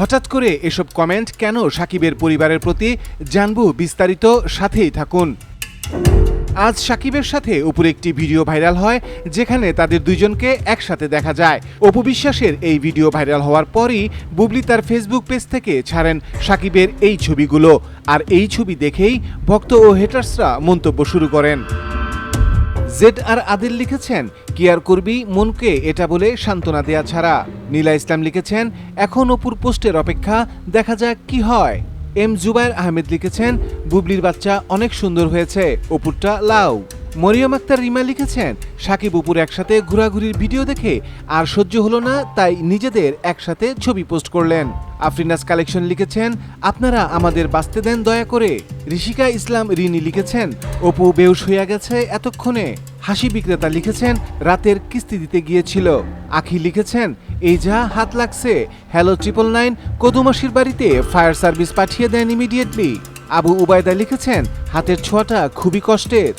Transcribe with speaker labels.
Speaker 1: হঠাৎ করে এসব কমেন্ট কেন সাকিবের পরিবারের প্রতি জানব বিস্তারিত সাথেই থাকুন। আজ সাকিবের সাথে উপরে একটি ভিডিও ভাইরাল হয়, যেখানে তাদের দুইজনকে একসাথে দেখা যায়। অপু বিশ্বাসের এই ভিডিও ভাইরাল হওয়ার পরই বুবলি তার ফেসবুক পেজ থেকে ছাড়েন সাকিবের এই ছবিগুলো। আর এই ছবি দেখেই ভক্ত ও হেটার্সরা মন্তব্য শুরু করেন। জেড আর আদিল লিখেছেন কি আর করবি, মনকে এটা বলে সান্ত্বনা দেয়া ছাড়া। নীলা ইসলাম লিখেছেন, এখন অপুর পোস্টের অপেক্ষা, দেখা যাক কি হয়। এম জুবাইর আহমেদ লিখেছেন, বুবলির বাচ্চা অনেক সুন্দর হয়েছে, অপুরটা লাউ। মরিয়ম আক্তার রিমা লিখেছেন, সাকিব অপুর একসাথে ঘোরাঘুরির ভিডিও দেখে আর সহ্য হলো না, তাই নিজেদের একসাথে ছবি পোস্ট করলেন। আফরিনাস কালেকশন লিখেছেন, আপনারা আমাদের বাঁচতে দেন দয়া করে। ঋষিকা ইসলাম রিনি লিখেছেন, অপু বেউস হইয়া গেছে এতক্ষণে। হাসি বিক্রেতা লিখেছেন, রাতের কিস্তি দিতে গিয়েছিল। আখি লিখেছেন, এই যা হাত লাগছে। হ্যালো ট্রিপল নাইন কদুমাসির বাড়িতে ফায়ার সার্ভিস পাঠিয়ে দেন ইমিডিয়েটলি আবু উবায়দা লিখেছেন, হাতের ছোঁয়াটা খুবই কষ্টের।